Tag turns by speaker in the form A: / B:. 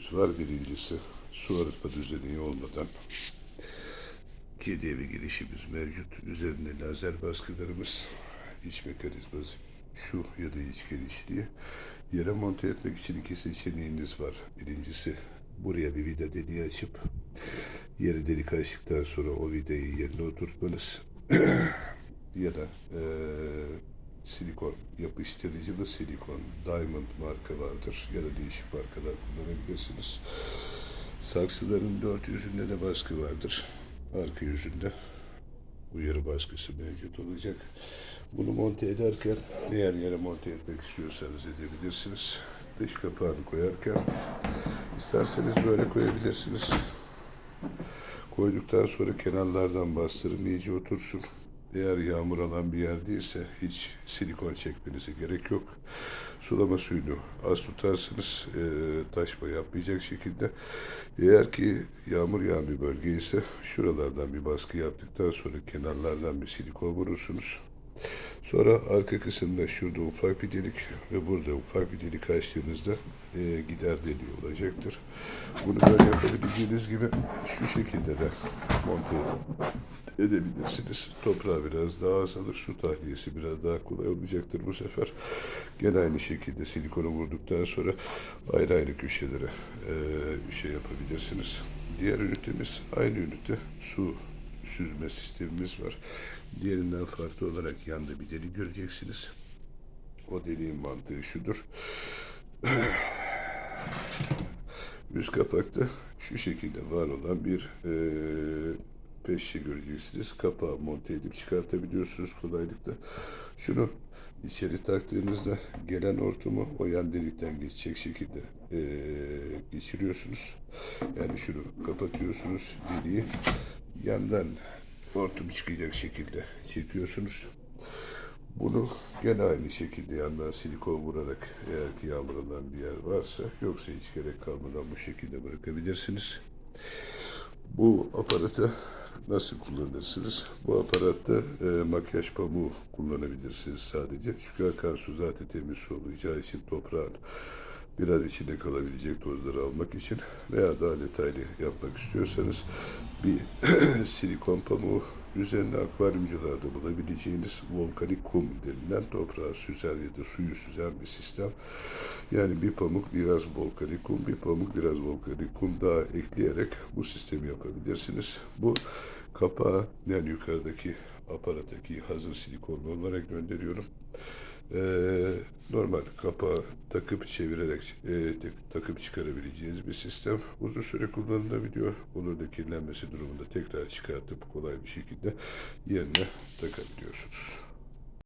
A: ürünümüz var. Birincisi su arıtma düzeni olmadan kedi evi girişimiz mevcut. Üzerinde lazer baskılarımız, iç mekanizması şu ya da iç geliş diye yere monte etmek için iki seçeneğiniz var. Birincisi buraya bir vida deliği açıp yeri delik açtıktan sonra o vidayı yerine oturtmanız ya da eee, silikon yapıştırıcılı silikon Diamond marka vardır ya da değişik markalar kullanabilirsiniz. Saksıların dört yüzünde de baskı vardır. Arka yüzünde uyarı baskısı mevcut olacak. Bunu monte ederken eğer yere monte etmek istiyorsanız edebilirsiniz. Dış kapağını koyarken isterseniz böyle koyabilirsiniz. Koyduktan sonra kenarlardan bastırın iyice otursun. Eğer yağmur alan bir yer değilse hiç silikon çekmenize gerek yok. Sulama suyunu az tutarsınız e, taşma yapmayacak şekilde. Eğer ki yağmur yağan bir bölge ise şuralardan bir baskı yaptıktan sonra kenarlardan bir silikon vurursunuz. Sonra arka kısımda şurada ufak bir delik ve burada ufak bir delik açtığınızda e, gider deliği olacaktır. Bunu böyle yapabileceğiniz gibi şu şekilde de monte edebilirsiniz. Toprağı biraz daha az alır, su tahliyesi biraz daha kolay olacaktır bu sefer. Gene aynı şekilde silikonu vurduktan sonra ayrı ayrı köşelere e, şey yapabilirsiniz. Diğer ünitemiz aynı ünite su süzme sistemimiz var. Diğerinden farklı olarak yanda bir delik göreceksiniz. O deliğin mantığı şudur. Üst kapakta şu şekilde var olan bir e, peşçe göreceksiniz. Kapağı monte edip çıkartabiliyorsunuz kolaylıkla. Şunu içeri taktığınızda gelen ortamı o yan delikten geçecek şekilde e, geçiriyorsunuz. Yani şunu kapatıyorsunuz deliği yandan hortum çıkacak şekilde çekiyorsunuz. Bunu gene aynı şekilde yandan silikon vurarak eğer ki yağmur alan bir yer varsa yoksa hiç gerek kalmadan bu şekilde bırakabilirsiniz. Bu aparatı nasıl kullanırsınız? Bu aparatta e, makyaj pamuğu kullanabilirsiniz sadece. Çünkü akan su zaten temiz su olacağı için toprağın biraz içinde kalabilecek tozları almak için veya daha detaylı yapmak istiyorsanız bir silikon pamuğu üzerine akvaryumcularda bulabileceğiniz volkanik kum denilen toprağı süzer ya da suyu süzen bir sistem. Yani bir pamuk biraz volkanik kum, bir pamuk biraz volkanik kum daha ekleyerek bu sistemi yapabilirsiniz. Bu kapağı yani yukarıdaki aparattaki hazır silikonlu olarak gönderiyorum. Ee, normal kapağı takıp çevirerek e, takıp çıkarabileceğiniz bir sistem. Uzun süre kullanılabiliyor. Olur da kirlenmesi durumunda tekrar çıkartıp kolay bir şekilde yerine takabiliyorsunuz.